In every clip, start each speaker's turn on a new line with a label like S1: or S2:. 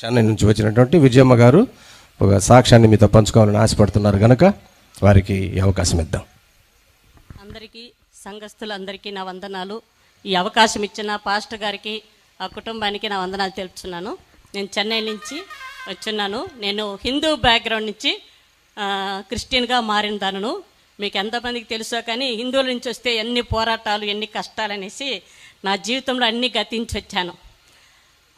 S1: చెన్నై నుంచి వచ్చినటువంటి విజయమ్మ గారు ఒక సాక్ష్యాన్ని మీతో పంచుకోవాలని ఆశపడుతున్నారు కనుక వారికి ఈ అవకాశం ఇద్దాం.
S2: అందరికీ సంఘస్థులందరికీ నా వందనాలు. ఈ అవకాశం ఇచ్చిన పాస్టర్ గారికి ఆ కుటుంబానికి నా వందనాలు తెలుపుతున్నాను. నేను చెన్నై నుంచి వచ్చున్నాను. నేను హిందూ బ్యాక్గ్రౌండ్ నుంచి క్రిస్టియన్గా మారిన దానను మీకు ఎంతమందికి తెలుసో కానీ హిందువుల నుంచి వస్తే ఎన్ని పోరాటాలు ఎన్ని కష్టాలు అనేసి నా జీవితంలో అన్నీ గతించి వచ్చాను.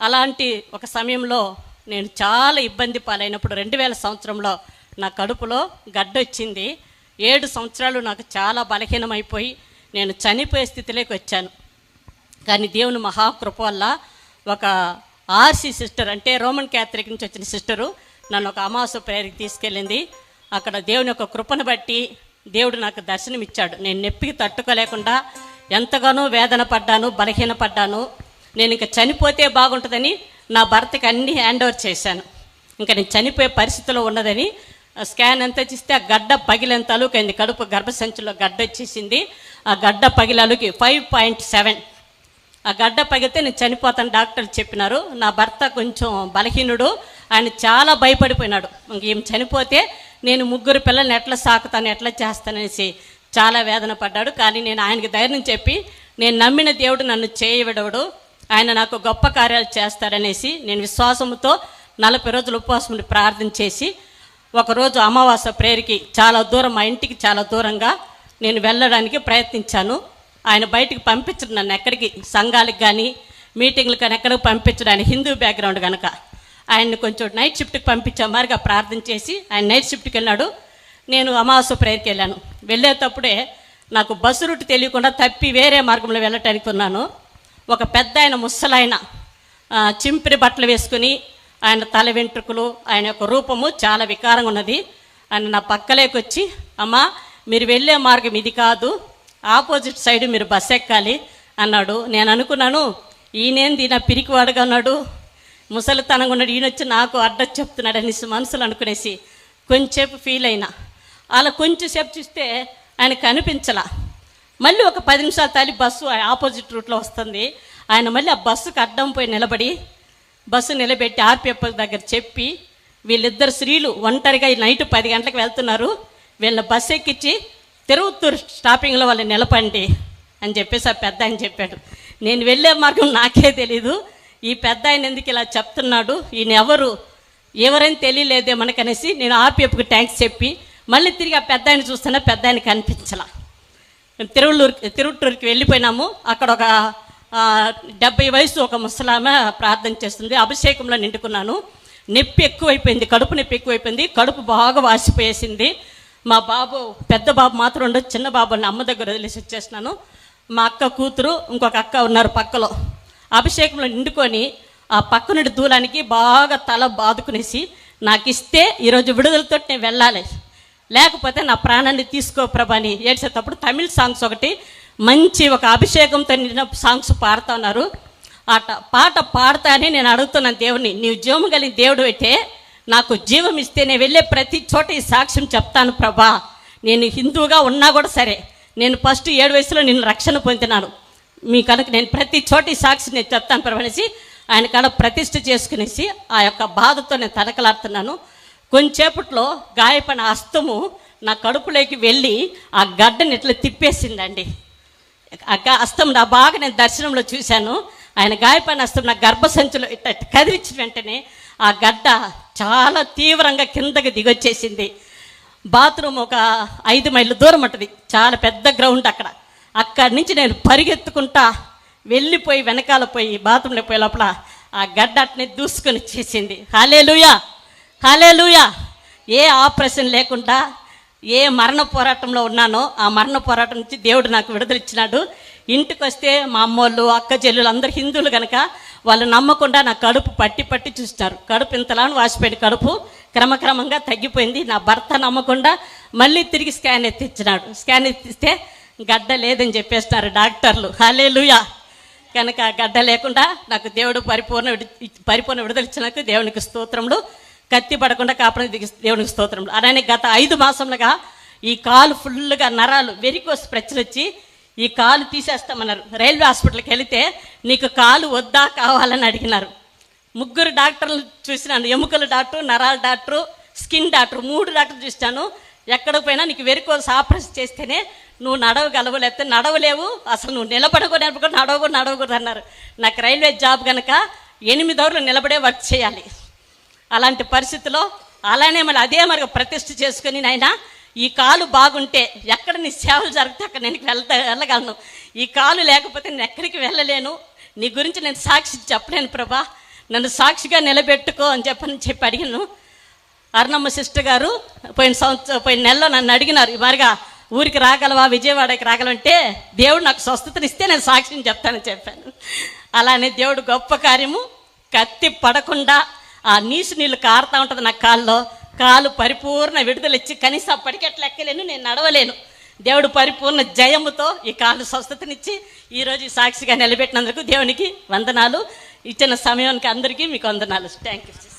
S2: అలాంటి ఒక సమయంలో నేను చాలా ఇబ్బంది పాలైనప్పుడు రెండు వేల సంవత్సరంలో నా కడుపులో గడ్డ వచ్చింది. ఏడు సంవత్సరాలు నాకు చాలా బలహీనమైపోయి నేను చనిపోయే స్థితిలోకి వచ్చాను. కానీ దేవుని మహాకృప వల్ల ఒక ఆర్సీ సిస్టర్ అంటే రోమన్ క్యాథలిక్ నుంచి వచ్చిన సిస్టరు నన్ను ఒక అమాస ప్రేరికి తీసుకెళ్ళింది. అక్కడ దేవుని యొక్క కృపను బట్టి దేవుడు నాకు దర్శనం ఇచ్చాడు నేను నొప్పికి తట్టుకోలేకుండా ఎంతగానో వేదన పడ్డాను బలహీన పడ్డాను నేను ఇంకా చనిపోతే బాగుంటుందని నా భర్తకి అన్ని హ్యాండ్ ఓవర్ చేశాను. ఇంకా నేను చనిపోయే పరిస్థితిలో ఉన్నదని ఆ స్కాన్ ఎంత తీస్తే ఆ గడ్డ పగిలేంత అలుకైంది. కడుపు గర్భసంచిలో గడ్డ వచ్చేసింది. ఆ గడ్డ పగిలలుకి ఫైవ్ పాయింట్ సెవెన్ ఆ గడ్డ పగిలితే నేను చనిపోతాను డాక్టర్లు చెప్పినారు. నా భర్త కొంచెం బలహీనుడు. ఆయన చాలా భయపడిపోయినాడు. ఇంక ఈమె చనిపోతే నేను ముగ్గురు పిల్లల్ని ఎట్లా సాకుతాను ఎట్లా చేస్తాననేసి చాలా వేదన పడ్డాడు. కానీ నేను ఆయనకి ధైర్యం చెప్పి నేను నమ్మిన దేవుడు నన్ను చేయవిడవడు. ఆయన నాకు గొప్ప కార్యాలు చేస్తాడనేసి నేను విశ్వాసంతో నలభై రోజులు ఉపవాసం ప్రార్థన చేసి ఒకరోజు అమావాస ప్రేయర్కి చాలా దూరం మా ఇంటికి చాలా దూరంగా నేను వెళ్ళడానికి ప్రయత్నించాను. ఆయన బయటికి పంపించడం నన్ను ఎక్కడికి సంఘాలకు కానీ మీటింగ్లకు కానీ ఎక్కడికి పంపించడం ఆయన హిందూ బ్యాక్గ్రౌండ్ కనుక ఆయన్ని కొంచెం నైట్ షిఫ్ట్కి పంపించే మారిగా ప్రార్థన చేసి ఆయన నైట్ షిఫ్ట్కి వెళ్ళాడు. నేను అమావాస ప్రేయర్కి వెళ్ళాను. వెళ్ళేటప్పుడే నాకు బస్సు రూట్ తెలియకుండా తప్పి వేరే మార్గంలో వెళ్ళటానికి ఉన్నాను. ఒక పెద్ద ఆయన ముసలాయన చింపిరి బట్టలు వేసుకుని ఆయన తల వెంట్రుకలు ఆయన యొక్క రూపము చాలా వికారంగా ఉన్నది. ఆయన నా పక్కలేకి వచ్చి అమ్మా మీరు వెళ్ళే మార్గం ఇది కాదు ఆపోజిట్ సైడ్ మీరు బస్ ఎక్కాలి అన్నాడు. నేను అనుకున్నాను ఈయనేంది నా పిరికివాడుగా ఉన్నాడు ముసలితనంగా ఉన్నాడు ఈయన వచ్చి నాకు అడ్డ చెప్తున్నాడు అనేసి మనసులు అనుకునేసి కొంచెంసేపు ఫీల్ అయినా. అలా కొంచెంసేపు చూస్తే ఆయన కనిపించలా మళ్ళీ ఒక పది నిమిషాలు తల్లి బస్సు ఆపోజిట్ రూట్లో వస్తుంది. ఆయన మళ్ళీ ఆ బస్సుకు అడ్డం పోయి నిలబడి బస్సు నిలబెట్టి ఆర్పిఎఫ్ దగ్గర చెప్పి వీళ్ళిద్దరు స్త్రీలు ఒంటరిగా ఈ నైట్ పది గంటలకు వెళ్తున్నారు. వీళ్ళ బస్సు ఎక్కించి తిరువుత్తూరు స్టాపింగ్లో వాళ్ళు నిలపండి అని చెప్పేసి ఆ పెద్ద ఆయన చెప్పాడు. నేను వెళ్ళే మార్గం నాకే తెలీదు. ఈ పెద్ద ఆయన ఎందుకు ఇలా చెప్తున్నాడు? ఈయన ఎవరు? ఎవరైనా తెలియలేదే మనకనేసి నేను ఆర్పిఎఫ్కి ట్యాంక్స్ చెప్పి మళ్ళీ తిరిగి ఆ పెద్ద ఆయన చూస్తున్నా పెద్ద ఆయన కనిపించలా. తిరువళ్ళూరు తిరువట్టూరుకి వెళ్ళిపోయినాము. అక్కడ ఒక డెబ్బై వయసు ఒక ముసలామె ప్రార్థన చేస్తుంది. అభిషేకంలో నిండుకున్నాను. నొప్పి ఎక్కువైపోయింది కడుపు నొప్పి ఎక్కువైపోయింది. కడుపు బాగా వాసిపోయేసింది. మా బాబు పెద్ద బాబు మాత్రం ఉండదు చిన్న బాబుని అమ్మ దగ్గర వదిలేసి వచ్చేసినాను. మా అక్క కూతురు ఇంకొక అక్క ఉన్నారు పక్కలో. అభిషేకంలో నిండుకొని ఆ పక్క నుండి దూలానికి బాగా తల బాదుకునేసి నాకు ఇస్తే ఈరోజు విడుదలతో నేను వెళ్ళాలి. లేకపోతే నా ప్రాణాన్ని తీసుకో ప్రభాని ఏడ్చేటప్పుడు తమిళ్ సాంగ్స్ ఒకటి మంచి ఒక అభిషేకంతో నిండిన సాంగ్స్ పాడుతా ఉన్నారు. ఆట పాట పాడతానే నేను అడుగుతున్నాను దేవుని నీవు జీవం కలిగిన దేవుడు అయితే నాకు జీవం ఇస్తే నేను వెళ్ళే ప్రతి చోట ఈ సాక్ష్యం చెప్తాను ప్రభా. నేను హిందువుగా ఉన్నా కూడా సరే నేను ఫస్ట్ ఏడు వయసులో నేను రక్షణ పొందినాను. మీ కనుక నేను ప్రతి చోట ఈ సాక్షి నేను చెప్తాను ప్రభు అనేసి ఆయన కనుక ప్రతిష్ఠ చేసుకునేసి ఆ యొక్క బాధతో నేను తనకలాడుతున్నాను కొంచెంసేపట్లో గాయపడిన అస్తము నా కడుపులోకి వెళ్ళి ఆ గడ్డని ఇట్లా తిప్పేసిందండి. ఆ గ- నా బాగా నేను దర్శనంలో చూశాను. ఆయన గాయపడిన అస్తం నా గర్భసంచిలో ఇట్లా ఇట్లా కదిలించిన వెంటనే ఆ గడ్డ చాలా తీవ్రంగా కిందకి దిగొచ్చేసింది. బాత్రూమ్ ఒక ఐదు మైళ్ళ దూరం ఉంటుంది. చాలా పెద్ద గ్రౌండ్ అక్కడ. అక్కడి నుంచి నేను పరిగెత్తుకుంటా వెళ్ళిపోయి వెనకాల పోయి బాత్రూంలో పోయే లోపల ఆ గడ్డ అట్నే దూసుకొని చేసింది హాలేలుయా! హలేలుయా ఏ ఆపరేషన్ లేకుండా ఏ మరణ పోరాటంలో ఉన్నానో ఆ మరణ పోరాటం నుంచి దేవుడు నాకు విడుదల ఇచ్చినాడు. ఇంటికి వస్తే మా అమ్మోళ్ళు అక్క చెల్లెలు అందరు హిందువులు కనుక వాళ్ళు నమ్మకుండా నా కడుపు పట్టి పట్టి చూస్తారు కడుపు ఇంతలాను వాసిపోయిన కడుపు. క్రమక్రమంగా తగ్గిపోయింది. నా భర్త నమ్మకుండా మళ్ళీ తిరిగి స్కాన్ ఎత్తిచ్చినాడు. స్కాన్ ఎత్తిస్తే గడ్డ లేదని చెప్పేస్తున్నారు డాక్టర్లు. హాలే కనుక గడ్డ లేకుండా నాకు దేవుడు పరిపూర్ణ విడి పరిపూర్ణ విడుదల ఇచ్చినాక దేవునికి స్తోత్రములు. కత్తి పడకుండా కాపాడే దేవునికి స్తోత్రములు. అలానే గత ఐదు మాసములుగా ఈ కాలు ఫుల్గా నరాలు వెరికోస్ ప్రశ్నలు వచ్చి ఈ కాలు తీసేస్తామన్నారు. రైల్వే హాస్పిటల్కి వెళితే నీకు కాలు వద్దా కావాలని అడిగినారు. ముగ్గురు డాక్టర్లు చూసినాను. ఎముకల డాక్టర్ నరాల డాక్టరు స్కిన్ డాక్టర్ మూడు డాక్టర్లు చూశాను ఎక్కడికి పోయినా నీకు వెరికోస్ ఆపరేషన్ చేస్తేనే నువ్వు నడవగలవు లేకపోతే నడవలేవు. అసలు నువ్వు నిలబడకూడదు నడవకూడదు నడవకూడదు అన్నారు. నాకు రైల్వే జాబ్ కనుక ఎనిమిది అవర్లు నిలబడే వర్క్ చేయాలి. అలాంటి పరిస్థితిలో అలానే మళ్ళీ అదే మరి ప్రతిష్ఠ చేసుకుని నాయన ఈ కాలు బాగుంటే ఎక్కడ నీ సేవలు జరిగితే అక్కడ నేను వెళ్తా వెళ్ళగలను. ఈ కాలు లేకపోతే నేను ఎక్కడికి వెళ్ళలేను. నీ గురించి నేను సాక్షి చెప్పలేను ప్రభా. నన్ను సాక్షిగా నిలబెట్టుకో అని చెప్పని చెప్పి అడిగాను. అరుణమ్మ సిస్టర్ గారు పోయిన సంవత్సరం పోయిన నెలలో నన్ను అడిగినారు మరిగా ఊరికి రాగలవా? విజయవాడకి రాగలంటే దేవుడు నాకు స్వస్థతనిస్తే నేను సాక్షిని చెప్తానని చెప్పాను. అలానే దేవుడు గొప్ప కార్యము కత్తి పడకుండా ఆ నీసు నీళ్ళు కారుతూ ఉంటుంది నా కాల్లో. కాలు పరిపూర్ణ విడుదల ఇచ్చి కనీసం అప్పటికెట్లా ఎక్కలేను నేను నడవలేను. దేవుడు పరిపూర్ణ జయముతో ఈ కాలు స్వస్థతనిచ్చి ఈరోజు సాక్షిగా నిలబెట్టినందుకు దేవునికి వందనాలు. ఇచ్చిన సమయానికి అందరికీ మీకు వందనాలు. Thank you